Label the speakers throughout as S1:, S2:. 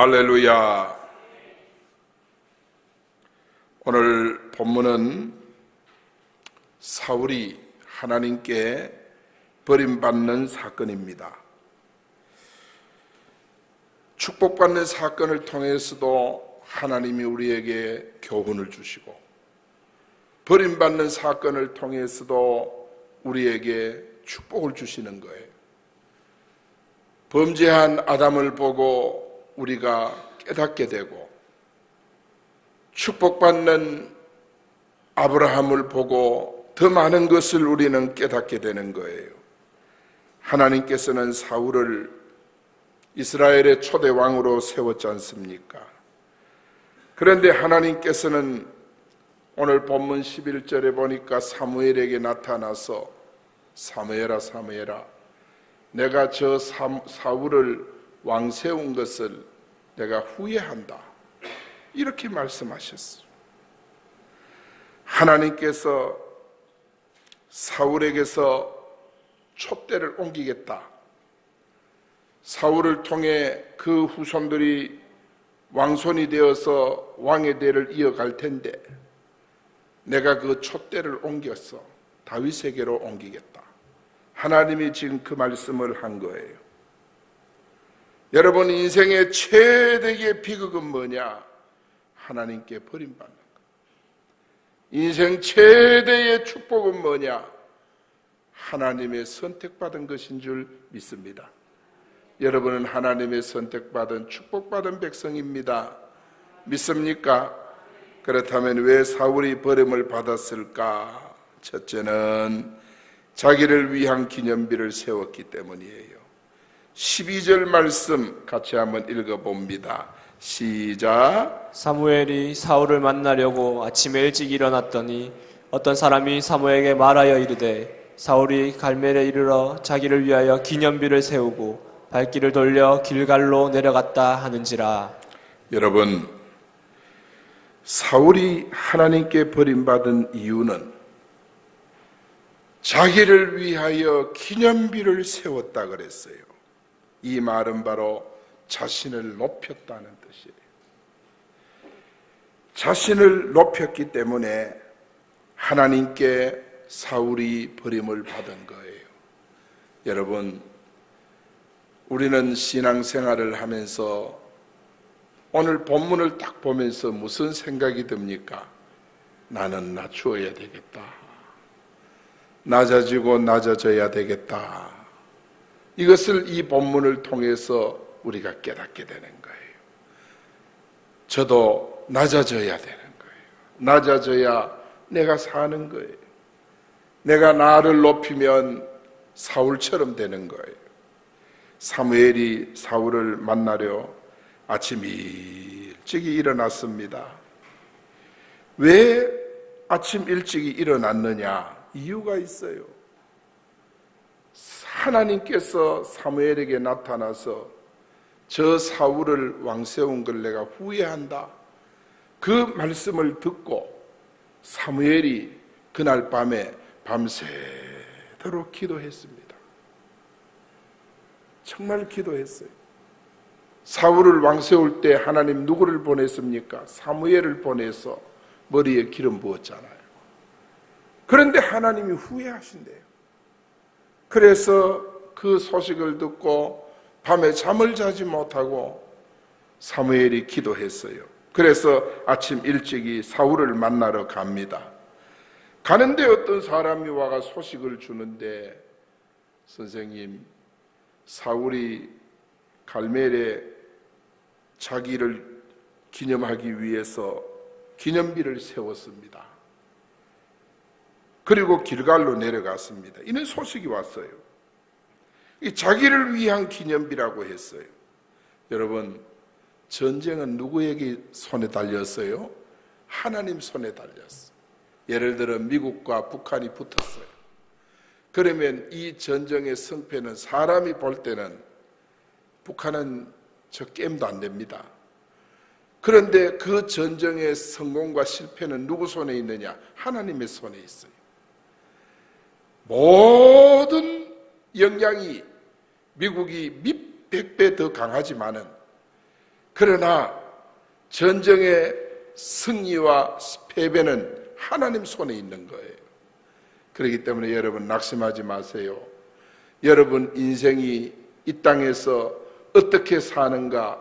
S1: 할렐루야. 오늘 본문은 사울이 하나님께 버림받는 사건입니다. 축복받는 사건을 통해서도 하나님이 우리에게 교훈을 주시고, 버림받는 사건을 통해서도 우리에게 축복을 주시는 거예요. 범죄한 아담을 보고 우리가 깨닫게 되고 축복받는 아브라함을 보고 더 많은 것을 우리는 깨닫게 되는 거예요. 하나님께서는 사울을 이스라엘의 초대 왕으로 세웠지 않습니까? 그런데 하나님께서는 오늘 본문 11절에 보니까 사무엘에게 나타나서 사무엘아 사무엘아 내가 저 사울을 왕 세운 것을 내가 후회한다. 이렇게 말씀하셨어요. 하나님께서 사울에게서 촛대를 옮기겠다. 사울을 통해 그 후손들이 왕손이 되어서 왕의 대를 이어갈 텐데 내가 그 촛대를 옮겼어. 다윗에게로 옮기겠다. 하나님이 지금 그 말씀을 한 거예요. 여러분 인생의 최대의 비극은 뭐냐? 하나님께 버림받는 것. 인생 최대의 축복은 뭐냐? 하나님의 선택받은 것인 줄 믿습니다. 여러분은 하나님의 선택받은 축복받은 백성입니다. 믿습니까? 그렇다면 왜 사울이 버림을 받았을까? 첫째는 자기를 위한 기념비를 세웠기 때문이에요. 12절 말씀 같이 한번 읽어봅니다. 시작.
S2: 사무엘이 사울을 만나려고 아침에 일찍 일어났더니 어떤 사람이 사무엘에게 말하여 이르되 사울이 갈멜에 이르러 자기를 위하여 기념비를 세우고 발길을 돌려 길갈로 내려갔다 하는지라.
S1: 여러분, 사울이 하나님께 버림받은 이유는 자기를 위하여 기념비를 세웠다 그랬어요. 이 말은 바로 자신을 높였다는 뜻이에요. 자신을 높였기 때문에 하나님께 사울이 버림을 받은 거예요. 여러분, 우리는 신앙생활을 하면서 오늘 본문을 딱 보면서 무슨 생각이 듭니까? 나는 낮추어야 되겠다. 낮아지고 낮아져야 되겠다. 이것을 이 본문을 통해서 우리가 깨닫게 되는 거예요. 저도 낮아져야 되는 거예요. 낮아져야 내가 사는 거예요. 내가 나를 높이면 사울처럼 되는 거예요. 사무엘이 사울을 만나려 아침 일찍이 일어났습니다. 왜 아침 일찍이 일어났느냐? 이유가 있어요. 하나님께서 사무엘에게 나타나서 저 사울을 왕 세운 걸 내가 후회한다. 그 말씀을 듣고 사무엘이 그날 밤에 밤새도록 기도했습니다. 정말 기도했어요. 사울을 왕 세울 때 하나님 누구를 보냈습니까? 사무엘을 보내서 머리에 기름 부었잖아요. 그런데 하나님이 후회하신대요. 그래서 그 소식을 듣고 밤에 잠을 자지 못하고 사무엘이 기도했어요. 그래서 아침 일찍이 사울을 만나러 갑니다. 가는데 어떤 사람이 와가 소식을 주는데 선생님 사울이 갈멜에 자기를 기념하기 위해서 기념비를 세웠습니다. 그리고 길갈로 내려갔습니다. 이런 소식이 왔어요. 자기를 위한 기념비라고 했어요. 여러분, 전쟁은 누구에게 손에 달렸어요? 하나님 손에 달렸어. 예를 들어 미국과 북한이 붙었어요. 그러면 이 전쟁의 성패는 사람이 볼 때는 북한은 저 게임도 안 됩니다. 그런데 그 전쟁의 성공과 실패는 누구 손에 있느냐? 하나님의 손에 있어요. 모든 영향이 미국이 몇백 배 더 강하지만은 그러나 전쟁의 승리와 패배는 하나님 손에 있는 거예요. 그렇기 때문에 여러분 낙심하지 마세요. 여러분 인생이 이 땅에서 어떻게 사는가,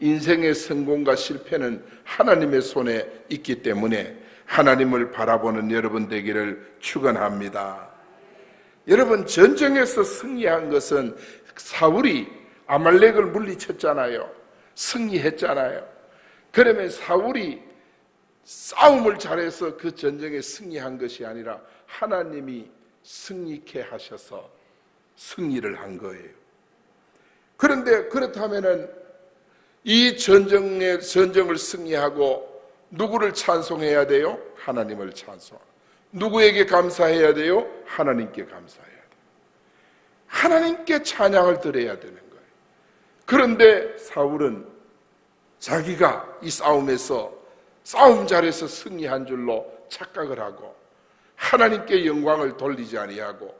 S1: 인생의 성공과 실패는 하나님의 손에 있기 때문에 하나님을 바라보는 여러분 되기를 축원합니다. 여러분 전쟁에서 승리한 것은 사울이 아말렉을 물리쳤잖아요. 승리했잖아요. 그러면 사울이 싸움을 잘해서 그 전쟁에 승리한 것이 아니라 하나님이 승리케 하셔서 승리를 한 거예요. 그런데 그렇다면은 이 전쟁의 전쟁을 승리하고 누구를 찬송해야 돼요? 하나님을 찬송. 누구에게 감사해야 돼요? 하나님께 감사해야 돼요. 하나님께 찬양을 드려야 되는 거예요. 그런데 사울은 자기가 이 싸움에서 싸움 잘해서 승리한 줄로 착각을 하고 하나님께 영광을 돌리지 아니하고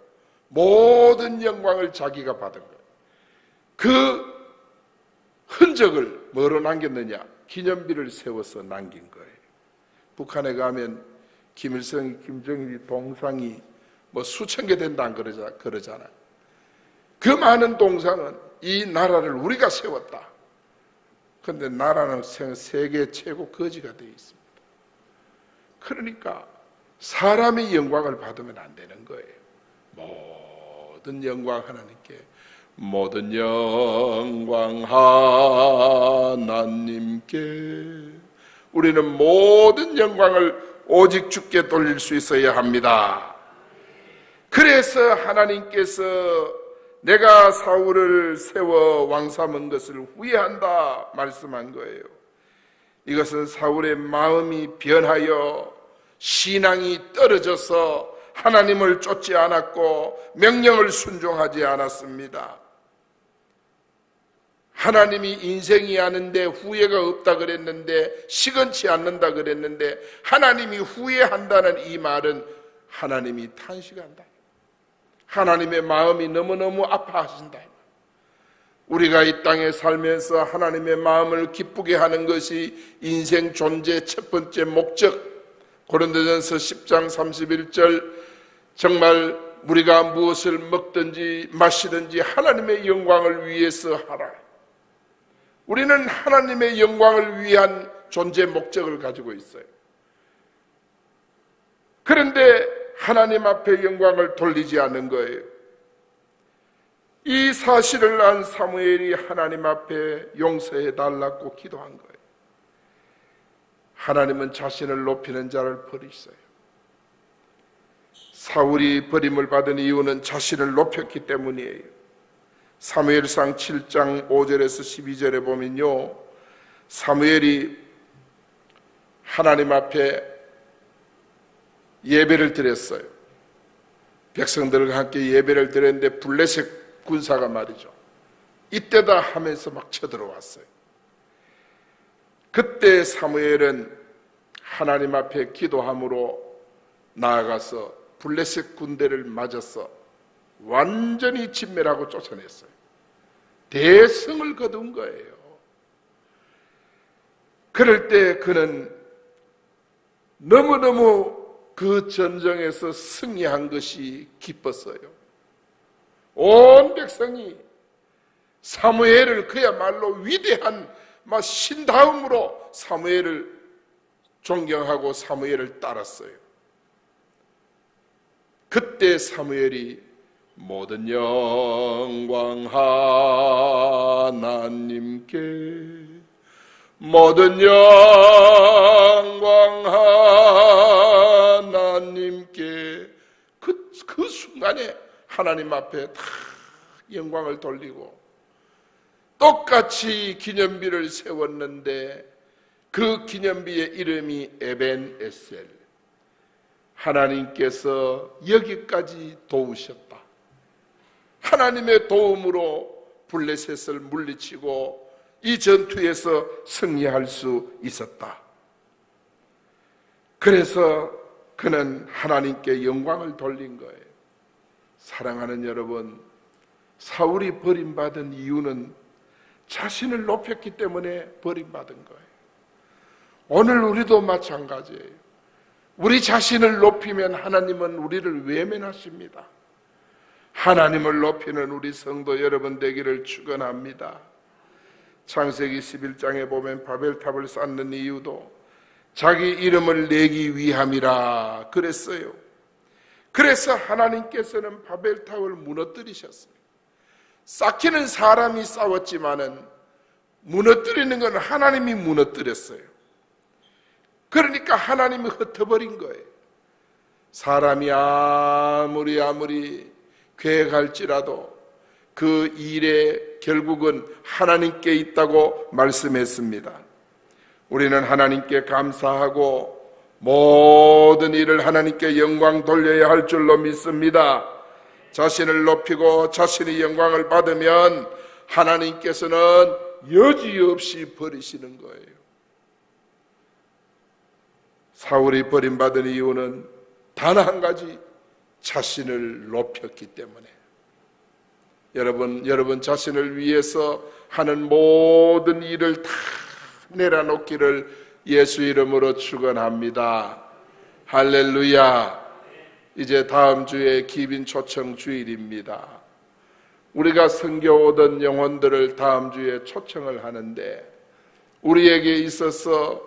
S1: 모든 영광을 자기가 받은 거예요. 그 흔적을 뭐로 남겼느냐? 기념비를 세워서 남긴 거예요. 북한에 가면 김일성, 김정일이 동상이 뭐 수천 개 된다 그러자, 그러잖아요. 그 많은 동상은 이 나라를 우리가 세웠다. 그런데 나라는 세- 세계 최고 거지가 되어 있습니다. 그러니까 사람의 영광을 받으면 안 되는 거예요. 모든 영광 하나님께 모든 영광 하나님께 우리는 모든 영광을 오직 주께 돌릴 수 있어야 합니다. 그래서 하나님께서 내가 사울을 세워 왕 삼은 것을 후회한다 말씀한 거예요. 이것은 사울의 마음이 변하여 신앙이 떨어져서 하나님을 쫓지 않았고 명령을 순종하지 않았습니다. 하나님이 인생이 아는데 후회가 없다 그랬는데 시건치 않는다 그랬는데 하나님이 후회한다는 이 말은 하나님이 탄식한다. 하나님의 마음이 너무너무 아파하신다. 우리가 이 땅에 살면서 하나님의 마음을 기쁘게 하는 것이 인생 존재 첫 번째 목적. 고린도전서 10장 31절 정말 우리가 무엇을 먹든지 마시든지 하나님의 영광을 위해서 하라. 우리는 하나님의 영광을 위한 존재 목적을 가지고 있어요. 그런데 하나님 앞에 영광을 돌리지 않는 거예요. 이 사실을 안 사무엘이 하나님 앞에 용서해 달라고 기도한 거예요. 하나님은 자신을 높이는 자를 버리세요. 사울이 버림을 받은 이유는 자신을 높였기 때문이에요. 사무엘상 7장 5절에서 12절에 보면요. 사무엘이 하나님 앞에 예배를 드렸어요. 백성들과 함께 예배를 드렸는데 블레셋 군사가 말이죠. 이때다 하면서 막 쳐들어왔어요. 그때 사무엘은 하나님 앞에 기도함으로 나아가서 블레셋 군대를 맞아서 완전히 진멸하고 쫓아냈어요. 대성을 거둔 거예요. 그럴 때 그는 너무너무 그 전쟁에서 승리한 것이 기뻤어요. 온 백성이 사무엘을 그야말로 위대한 막 신다음으로 사무엘을 존경하고 사무엘을 따랐어요. 그때 사무엘이 모든 영광 하나님께 모든 영광 하나님께 그, 그 순간에 하나님 앞에 다 영광을 돌리고 똑같이 기념비를 세웠는데 그 기념비의 이름이 에벤 에셀 하나님께서 여기까지 도우셨다. 하나님의 도움으로 블레셋을 물리치고 이 전투에서 승리할 수 있었다. 그래서 그는 하나님께 영광을 돌린 거예요. 사랑하는 여러분, 사울이 버림받은 이유는 자신을 높였기 때문에 버림받은 거예요. 오늘 우리도 마찬가지예요. 우리 자신을 높이면 하나님은 우리를 외면하십니다. 하나님을 높이는 우리 성도 여러분 되기를 축원합니다. 창세기 11장에 보면 바벨탑을 쌓는 이유도 자기 이름을 내기 위함이라 그랬어요. 그래서 하나님께서는 바벨탑을 무너뜨리셨어요. 쌓기는 사람이 싸웠지만은 무너뜨리는 건 하나님이 무너뜨렸어요. 그러니까 하나님이 흩어버린 거예요. 사람이 아무리 아무리 계획할지라도 그 일에 결국은 하나님께 있다고 말씀했습니다. 우리는 하나님께 감사하고 모든 일을 하나님께 영광 돌려야 할 줄로 믿습니다. 자신을 높이고 자신의 영광을 받으면 하나님께서는 여지없이 버리시는 거예요. 사울이 버림받은 이유는 단 한 가지 자신을 높였기 때문에 여러분 여러분 자신을 위해서 하는 모든 일을 다 내려놓기를 예수 이름으로 축원합니다. 할렐루야. 이제 다음 주에 기빈 초청 주일입니다. 우리가 섬겨오던 영혼들을 다음 주에 초청을 하는데 우리에게 있어서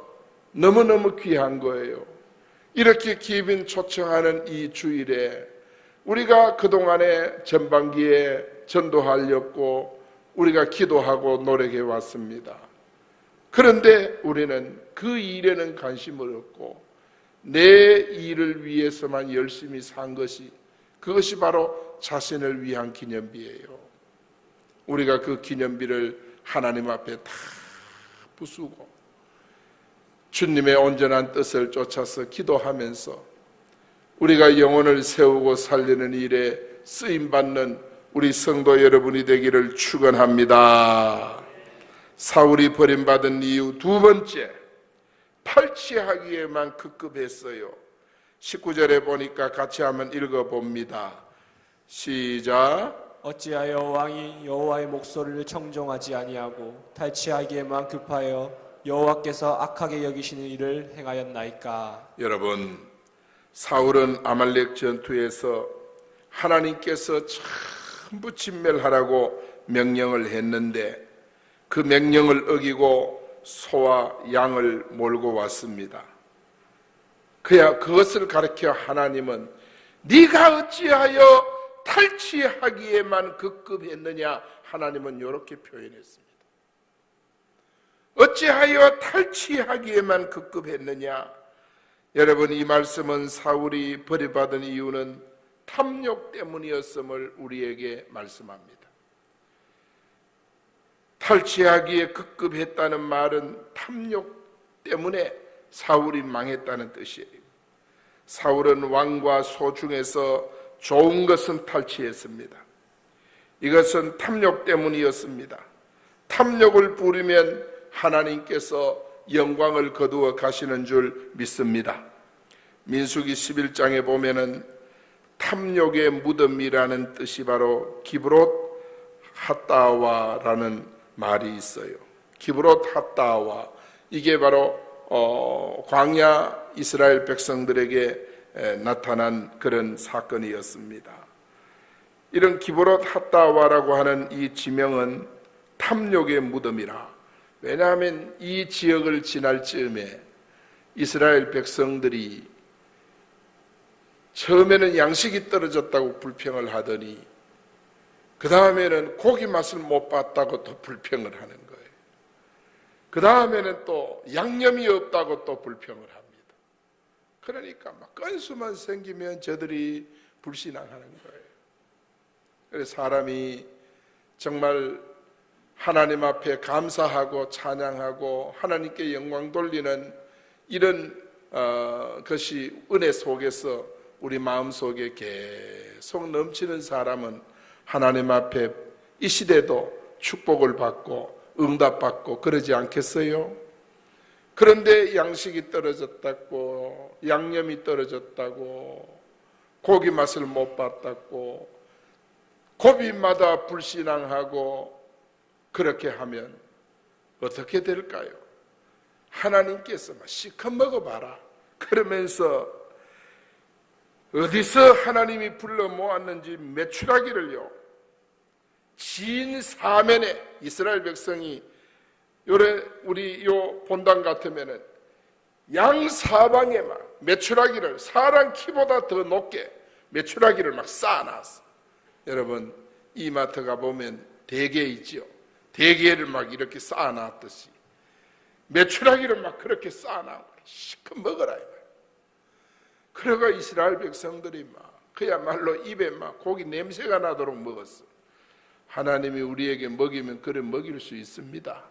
S1: 너무너무 귀한 거예요. 이렇게 기빈 초청하는 이 주일에 우리가 그동안에 전반기에 전도하려고 우리가 기도하고 노력해 왔습니다. 그런데 우리는 그 일에는 관심을 없고 내 일을 위해서만 열심히 산 것이 그것이 바로 자신을 위한 기념비예요. 우리가 그 기념비를 하나님 앞에 다 부수고 주님의 온전한 뜻을 쫓아서 기도하면서 우리가 영혼을 세우고 살리는 일에 쓰임 받는 우리 성도 여러분이 되기를 축원합니다. 사울이 버림받은 이유 두 번째 탈취하기에만 급급했어요. 19절에 보니까 같이 한번 읽어 봅니다. 시작.
S2: 어찌하여 왕이 여호와의 목소리를 청종하지 아니하고 탈취하기에만 급하여 여호와께서 악하게 여기시는 일을 행하였나이까
S1: 여러분, 사울은 아말렉 전투에서 하나님께서 전부 진멸하라고 명령을 했는데 그 명령을 어기고 소와 양을 몰고 왔습니다. 그야 그것을 가르쳐 하나님은 네가 어찌하여 탈취하기에만 급급했느냐 하나님은 이렇게 표현했습니다. 어찌하여 탈취하기에만 급급했느냐? 여러분 이 말씀은 사울이 버림받은 이유는 탐욕 때문이었음을 우리에게 말씀합니다. 탈취하기에 급급했다는 말은 탐욕 때문에 사울이 망했다는 뜻이에요. 사울은 왕과 소 중에서 좋은 것은 탈취했습니다. 이것은 탐욕 때문이었습니다. 탐욕을 부리면 하나님께서 영광을 거두어 가시는 줄 믿습니다. 민수기 11장에 보면은 탐욕의 무덤이라는 뜻이 바로 기브롯 핫다와라는 말이 있어요. 기브롯 핫다와 이게 바로 어, 광야 이스라엘 백성들에게 에, 나타난 그런 사건이었습니다. 이런 기브롯 핫다와라고 하는 이 지명은 탐욕의 무덤이라 왜냐하면 이 지역을 지날 즈음에 이스라엘 백성들이 처음에는 양식이 떨어졌다고 불평을 하더니 그 다음에는 고기 맛을 못 봤다고 또 불평을 하는 거예요. 그 다음에는 또 양념이 없다고 또 불평을 합니다. 그러니까 막 건수만 생기면 저들이 불신앙하는 거예요. 그래서 사람이 정말 하나님 앞에 감사하고 찬양하고 하나님께 영광 돌리는 이런 어, 것이 은혜 속에서 우리 마음 속에 계속 넘치는 사람은 하나님 앞에 이 시대도 축복을 받고 응답받고 그러지 않겠어요? 그런데 양식이 떨어졌다고 양념이 떨어졌다고 고기 맛을 못 봤다고 고비마다 불신앙하고 그렇게 하면 어떻게 될까요? 하나님께서 막 시커 먹어봐라. 그러면서 어디서 하나님이 불러 모았는지 매출하기를요. 진 사면에 이스라엘 백성이 요래 우리 요 본당 같으면은 양 사방에 막 매출하기를 사람 키보다 더 높게 매출하기를 막 쌓아놨어. 여러분 이마트 가 보면 대게 있지요. 대게를 막 이렇게 쌓아놨듯이 매출하기를 막 그렇게 쌓아놔. 시커 먹어라. 그래가 이스라엘 백성들이 막 그야말로 입에 막 고기 냄새가 나도록 먹었어. 하나님이 우리에게 먹이면 그래 먹일 수 있습니다.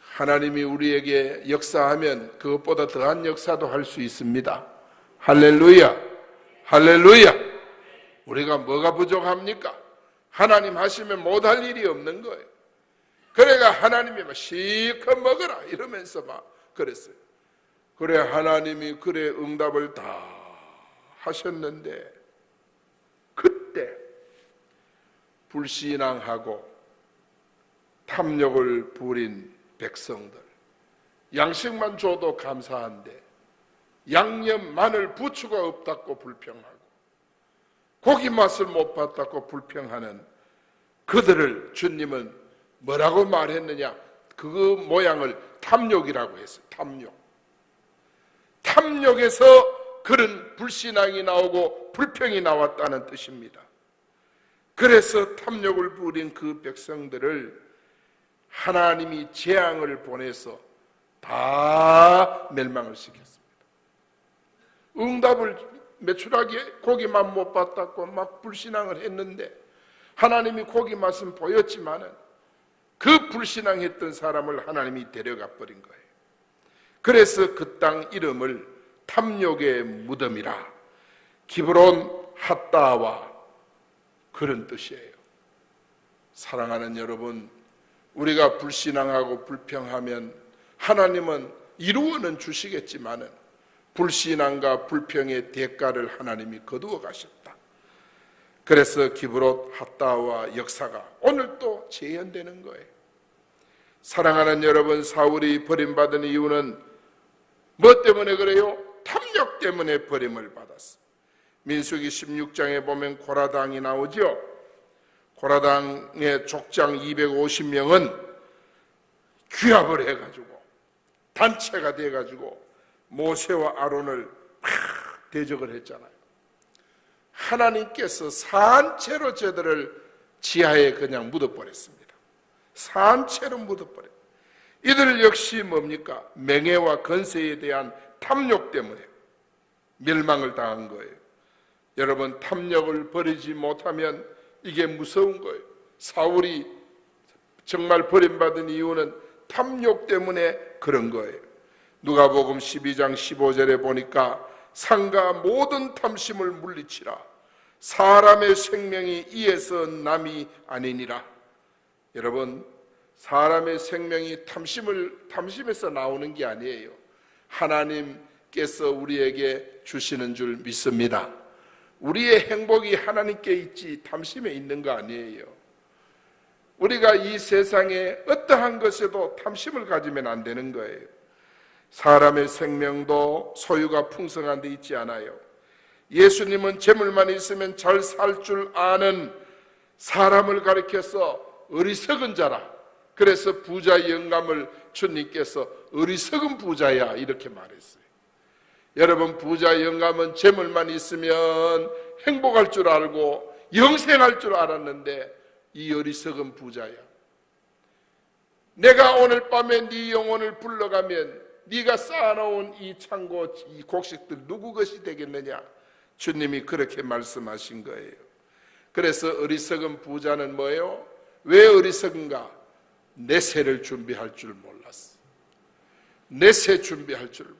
S1: 하나님이 우리에게 역사하면 그것보다 더한 역사도 할 수 있습니다. 할렐루야. 할렐루야. 우리가 뭐가 부족합니까? 하나님 하시면 못할 일이 없는 거예요. 그래가 하나님이 막 실컷 먹어라 이러면서 막 그랬어요. 그래 하나님이 그래 응답을 다 하셨는데 그때 불신앙하고 탐욕을 부린 백성들 양식만 줘도 감사한데 양념 마늘 부추가 없다고 불평하고 고기 맛을 못 봤다고 불평하는 그들을 주님은 뭐라고 말했느냐? 그 모양을 탐욕이라고 했어요. 탐욕. 탐욕에서 그런 불신앙이 나오고 불평이 나왔다는 뜻입니다. 그래서 탐욕을 부린 그 백성들을 하나님이 재앙을 보내서 다 멸망을 시켰습니다. 응답을 매출하기에 고기만 못 봤다고 막 불신앙을 했는데 하나님이 고기 맛은 보였지만은 그 불신앙했던 사람을 하나님이 데려가 버린 거예요. 그래서 그 땅 이름을 탐욕의 무덤이라 기브론 핫다와 그런 뜻이에요. 사랑하는 여러분, 우리가 불신앙하고 불평하면 하나님은 이루어는 주시겠지만은 불신앙과 불평의 대가를 하나님이 거두어 가셨다. 그래서 기브롯 핫다와 역사가 오늘 또 재현되는 거예요. 사랑하는 여러분, 사울이 버림받은 이유는 뭐 때문에 그래요? 탐욕 때문에 버림을 받았어. 민수기 16장에 보면 고라당이 나오죠. 고라당의 족장 250명은 규합을 해가지고 단체가 돼가지고 모세와 아론을 막 대적을 했잖아요. 하나님께서 산채로 저들을 지하에 그냥 묻어버렸습니다. 산채로 묻어버려. 이들 역시 뭡니까? 명예와 건세에 대한 탐욕 때문에 멸망을 당한 거예요. 여러분 탐욕을 버리지 못하면 이게 무서운 거예요. 사울이 정말 버림받은 이유는 탐욕 때문에 그런 거예요. 누가복음 12장 15절에 보니까 상가 모든 탐심을 물리치라. 사람의 생명이 이에서 남이 아니니라. 여러분, 사람의 생명이 탐심을 탐심에서 나오는 게 아니에요. 하나님께서 우리에게 주시는 줄 믿습니다. 우리의 행복이 하나님께 있지 탐심에 있는 거 아니에요. 우리가 이 세상에 어떠한 것에도 탐심을 가지면 안 되는 거예요. 사람의 생명도 소유가 풍성한 데 있지 않아요. 예수님은 재물만 있으면 잘 살 줄 아는 사람을 가리켜서 어리석은 자라. 그래서 부자 영감을 주님께서 어리석은 부자야 이렇게 말했어요. 여러분 부자 영감은 재물만 있으면 행복할 줄 알고 영생할 줄 알았는데 이 어리석은 부자야. 내가 오늘 밤에 네 영혼을 불러가면 네가 쌓아놓은 이 창고 이 곡식들 누구 것이 되겠느냐? 주님이 그렇게 말씀하신 거예요. 그래서 어리석은 부자는 뭐예요? 왜 어리석은가? 내세를 준비할 줄 몰랐어. 내세 준비할 줄 몰라.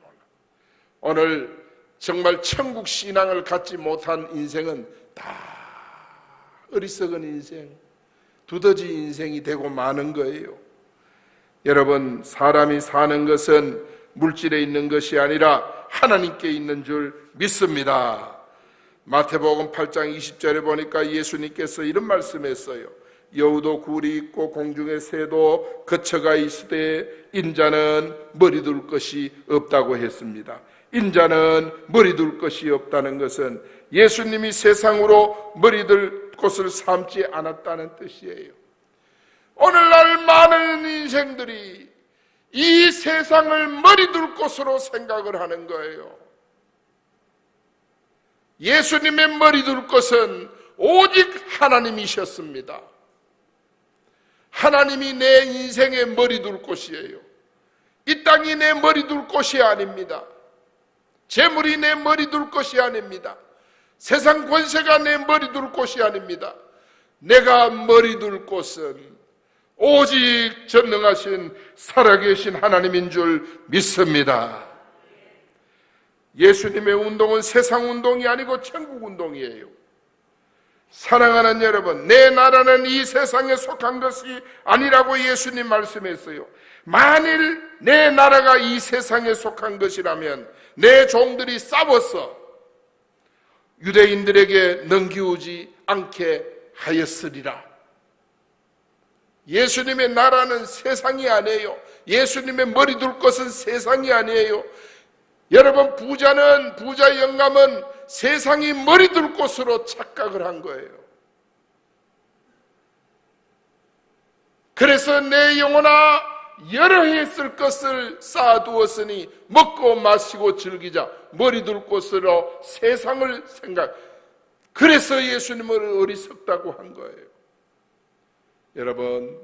S1: 오늘 정말 천국 신앙을 갖지 못한 인생은 다 어리석은 인생, 두더지 인생이 되고 마는 거예요. 여러분, 사람이 사는 것은 물질에 있는 것이 아니라 하나님께 있는 줄 믿습니다. 마태복음 8장 20절에 보니까 예수님께서 이런 말씀했어요. 여우도 굴이 있고 공중의 새도 거처가 있으되 인자는 머리 둘 것이 없다고 했습니다. 인자는 머리 둘 것이 없다는 것은 예수님이 세상으로 머리 둘 곳을 삼지 않았다는 뜻이에요. 오늘날 많은 인생들이 이 세상을 머리 둘 곳으로 생각을 하는 거예요. 예수님의 머리 둘 곳은 오직 하나님이셨습니다. 하나님이 내 인생의 머리 둘 곳이에요. 이 땅이 내 머리 둘 곳이 아닙니다. 재물이 내 머리 둘 곳이 아닙니다. 세상 권세가 내 머리 둘 곳이 아닙니다. 내가 머리 둘 곳은 오직 전능하신 살아계신 하나님인 줄 믿습니다. 예수님의 운동은 세상 운동이 아니고 천국 운동이에요. 사랑하는 여러분, 내 나라는 이 세상에 속한 것이 아니라고 예수님 말씀했어요. 만일 내 나라가 이 세상에 속한 것이라면 내 종들이 싸워서 유대인들에게 넘기우지 않게 하였으리라. 예수님의 나라는 세상이 아니에요. 예수님의 머리 둘 것은 세상이 아니에요. 여러분 부자는 부자 영감은 세상이 머리 둘 곳으로 착각을 한 거예요. 그래서 내 영혼아 여러 해 쓸 것을 쌓아두었으니 먹고 마시고 즐기자 머리 둘 곳으로 세상을 생각 그래서 예수님을 어리석다고 한 거예요. 여러분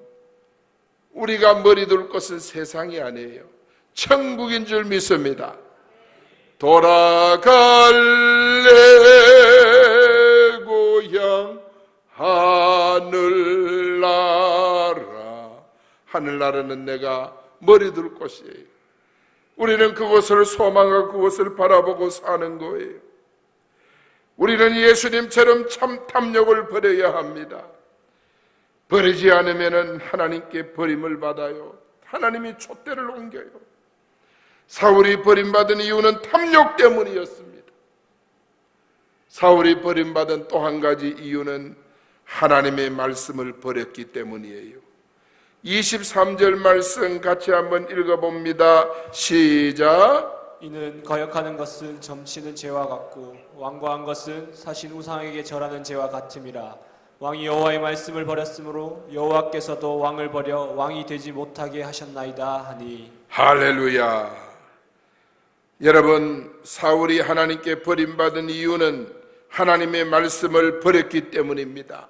S1: 우리가 머리 둘 것은 세상이 아니에요. 천국인 줄 믿습니다. 돌아갈래 고향 하늘나라. 하늘나라는 내가 머리 둘 곳이에요 우리는 그곳을 소망하고 그곳을 바라보고 사는 거예요. 우리는 예수님처럼 참 탐욕을 버려야 합니다. 버리지 않으면 하나님께 버림을 받아요. 하나님이 촛대를 옮겨요 사울이 버림받은 이유는 탐욕 때문이었습니다. 사울이 버림받은 또 한 가지 이유는 하나님의 말씀을 버렸기 때문이에요. 23절 말씀 같이 한번 읽어봅니다. 시작.
S2: 이는 거역하는 것은 점치는 죄와 같고 완고한 것은 사신 우상에게 절하는 죄와 같음이라 왕이 여호와의 말씀을 버렸으므로 여호와께서도 왕을 버려 왕이 되지 못하게 하셨나이다 하니
S1: 할렐루야. 여러분, 사울이 하나님께 버림받은 이유는 하나님의 말씀을 버렸기 때문입니다.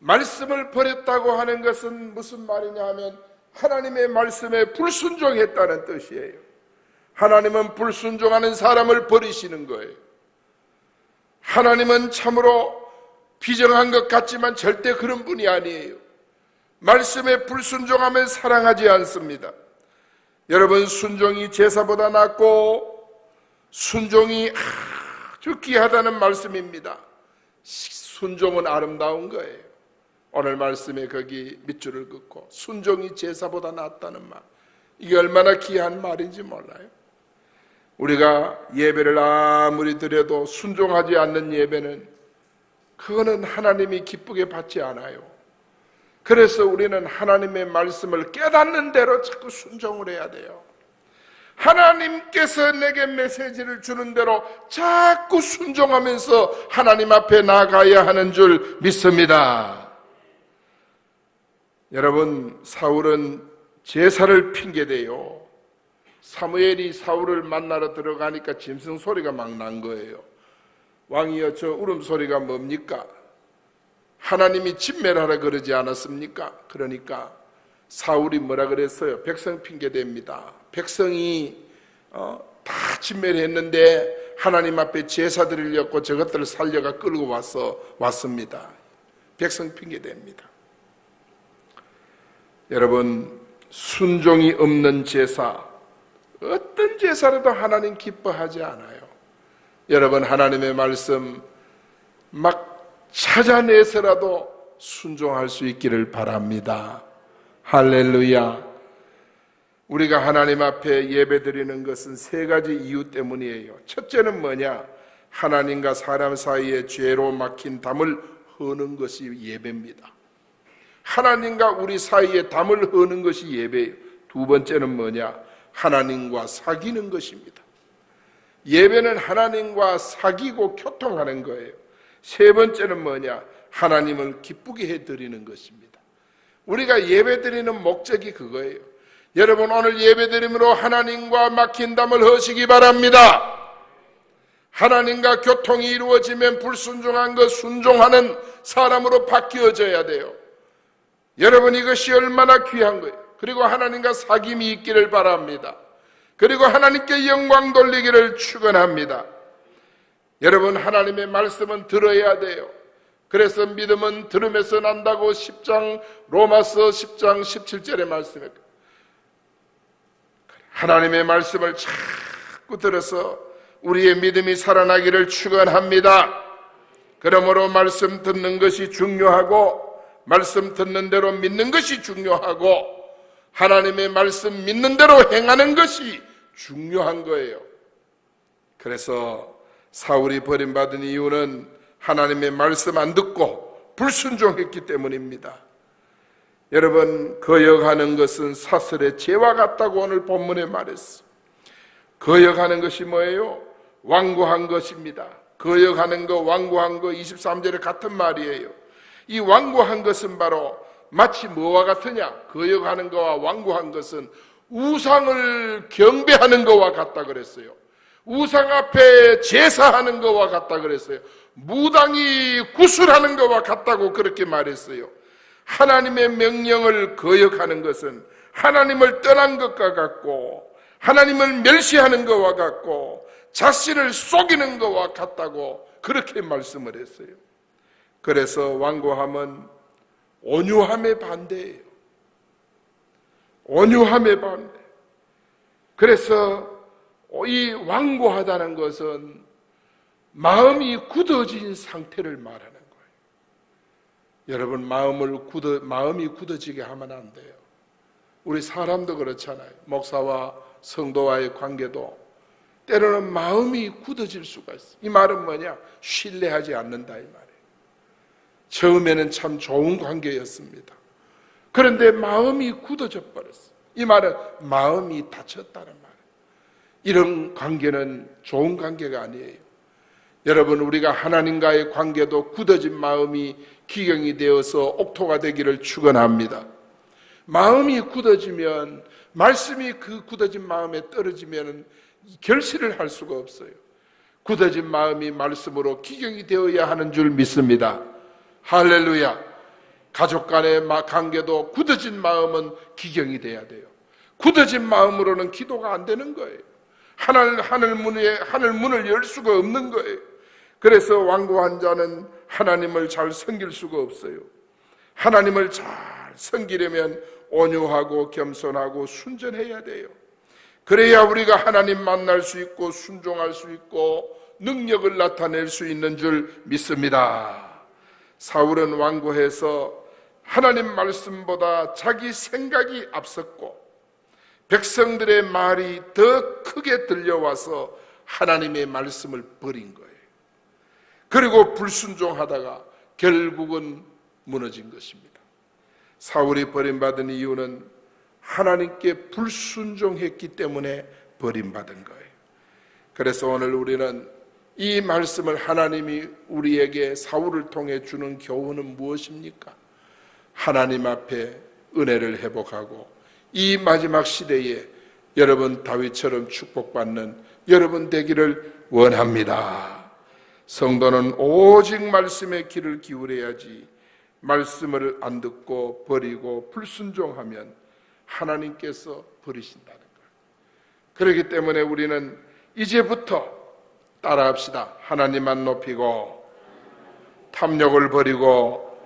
S1: 말씀을 버렸다고 하는 것은 무슨 말이냐 하면 하나님의 말씀에 불순종했다는 뜻이에요. 하나님은 불순종하는 사람을 버리시는 거예요. 하나님은 참으로 비정한 것 같지만 절대 그런 분이 아니에요. 말씀에 불순종하면 사랑하지 않습니다. 여러분 순종이 제사보다 낫고 순종이 아주 귀하다는 말씀입니다. 순종은 아름다운 거예요. 오늘 말씀에 거기 밑줄을 긋고 순종이 제사보다 낫다는 말. 이게 얼마나 귀한 말인지 몰라요. 우리가 예배를 아무리 드려도 순종하지 않는 예배는 그거는 하나님이 기쁘게 받지 않아요. 그래서 우리는 하나님의 말씀을 깨닫는 대로 자꾸 순종을 해야 돼요. 하나님께서 내게 메시지를 주는 대로 자꾸 순종하면서 하나님 앞에 나가야 하는 줄 믿습니다. 여러분, 사울은 제사를 핑계대요. 사무엘이 사울을 만나러 들어가니까 짐승 소리가 막 난 거예요. 왕이여 저 울음소리가 뭡니까? 하나님이 진멸하라 그러지 않았습니까? 그러니까 사울이 뭐라 그랬어요? 백성 핑계댑니다. 백성이 어, 다 진멸했는데 하나님 앞에 제사 드리려고 저것들을 살려가 끌고 와서 왔습니다. 백성 핑계댑니다. 여러분 순종이 없는 제사 어떤 제사라도 하나님 기뻐하지 않아요. 여러분 하나님의 말씀 막 찾아내서라도 순종할 수 있기를 바랍니다. 할렐루야. 우리가 하나님 앞에 예배 드리는 것은 세 가지 이유 때문이에요. 첫째는 뭐냐? 하나님과 사람 사이에 죄로 막힌 담을 허는 것이 예배입니다. 하나님과 우리 사이에 담을 허는 것이 예배예요. 두 번째는 뭐냐? 하나님과 사귀는 것입니다. 예배는 하나님과 사귀고 교통하는 거예요. 세 번째는 뭐냐? 하나님을 기쁘게 해드리는 것입니다. 우리가 예배 드리는 목적이 그거예요. 여러분 오늘 예배 드림으로 하나님과 막힌 담을 허시기 바랍니다. 하나님과 교통이 이루어지면 불순종한 것 순종하는 사람으로 바뀌어져야 돼요. 여러분 이것이 얼마나 귀한 거예요. 그리고 하나님과 사귐이 있기를 바랍니다. 그리고 하나님께 영광 돌리기를 축원합니다. 여러분 하나님의 말씀은 들어야 돼요. 그래서 믿음은 들음에서 난다고 10장 로마서 10장 17절의 말씀에 하나님의 말씀을 자꾸 들어서 우리의 믿음이 살아나기를 축원합니다. 그러므로 말씀 듣는 것이 중요하고 말씀 듣는 대로 믿는 것이 중요하고 하나님의 말씀 믿는 대로 행하는 것이 중요한 거예요. 그래서 사울이 버림받은 이유는 하나님의 말씀 안 듣고 불순종했기 때문입니다. 여러분 거역하는 것은 사슬의 죄와 같다고 오늘 본문에 말했어. 거역하는 것이 뭐예요? 완고한 것입니다. 거역하는 거, 완고한 거 23절에 같은 말이에요. 이 완고한 것은 바로 마치 뭐와 같으냐? 거역하는 거와 완고한 것은 우상을 경배하는 거와 같다 그랬어요. 우상 앞에 제사하는 거와 같다 그랬어요. 무당이 구슬하는 거와 같다고 그렇게 말했어요. 하나님의 명령을 거역하는 것은 하나님을 떠난 것과 같고 하나님을 멸시하는 것과 같고 자신을 속이는 것과 같다고 그렇게 말씀을 했어요. 그래서 완고함은 온유함의 반대예요. 온유함의 반대. 그래서 이 완고하다는 것은 마음이 굳어진 상태를 말하는 거예요. 여러분 마음을 굳어 마음이 굳어지게 하면 안 돼요. 우리 사람도 그렇잖아요. 목사와 성도와의 관계도 때로는 마음이 굳어질 수가 있어. 이 말은 뭐냐? 신뢰하지 않는다 이 말이에요. 처음에는 참 좋은 관계였습니다. 그런데 마음이 굳어져 버렸어. 이 말은 마음이 다쳤다는 말 이런 관계는 좋은 관계가 아니에요. 여러분 우리가 하나님과의 관계도 굳어진 마음이 기경이 되어서 옥토가 되기를 축원합니다. 마음이 굳어지면 말씀이 그 굳어진 마음에 떨어지면 결실을 할 수가 없어요. 굳어진 마음이 말씀으로 기경이 되어야 하는 줄 믿습니다. 할렐루야. 가족 간의 관계도 굳어진 마음은 기경이 돼야 돼요. 굳어진 마음으로는 기도가 안 되는 거예요. 하늘 하늘 문에 하늘 문을 열 수가 없는 거예요. 그래서 완고한 자는 하나님을 잘 섬길 수가 없어요. 하나님을 잘 섬기려면 온유하고 겸손하고 순전해야 돼요. 그래야 우리가 하나님 만날 수 있고 순종할 수 있고 능력을 나타낼 수 있는 줄 믿습니다. 사울은 완고해서 하나님 말씀보다 자기 생각이 앞섰고 백성들의 말이 더 크게 들려와서 하나님의 말씀을 버린 거예요. 그리고 불순종하다가 결국은 무너진 것입니다. 사울이 버림받은 이유는 하나님께 불순종했기 때문에 버림받은 거예요. 그래서 오늘 우리는 이 말씀을 하나님이 우리에게 사울을 통해 주는 교훈은 무엇입니까? 하나님 앞에 은혜를 회복하고 이 마지막 시대에 여러분 다윗처럼 축복받는 여러분 되기를 원합니다. 성도는 오직 말씀의 귀를 기울여야지 말씀을 안 듣고 버리고 불순종하면 하나님께서 버리신다는 거예요. 그렇기 때문에 우리는 이제부터 따라합시다. 하나님만 높이고 탐욕을 버리고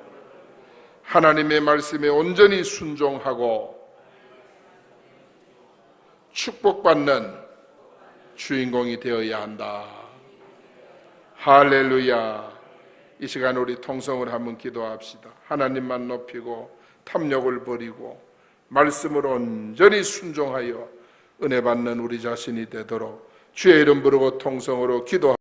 S1: 하나님의 말씀에 온전히 순종하고 축복받는 주인공이 되어야 한다. 할렐루야. 이 시간 우리 통성을 한번 기도합시다. 하나님만 높이고 탐욕을 버리고 말씀을 온전히 순종하여 은혜 받는 우리 자신이 되도록 주의 이름 부르고 통성으로 기도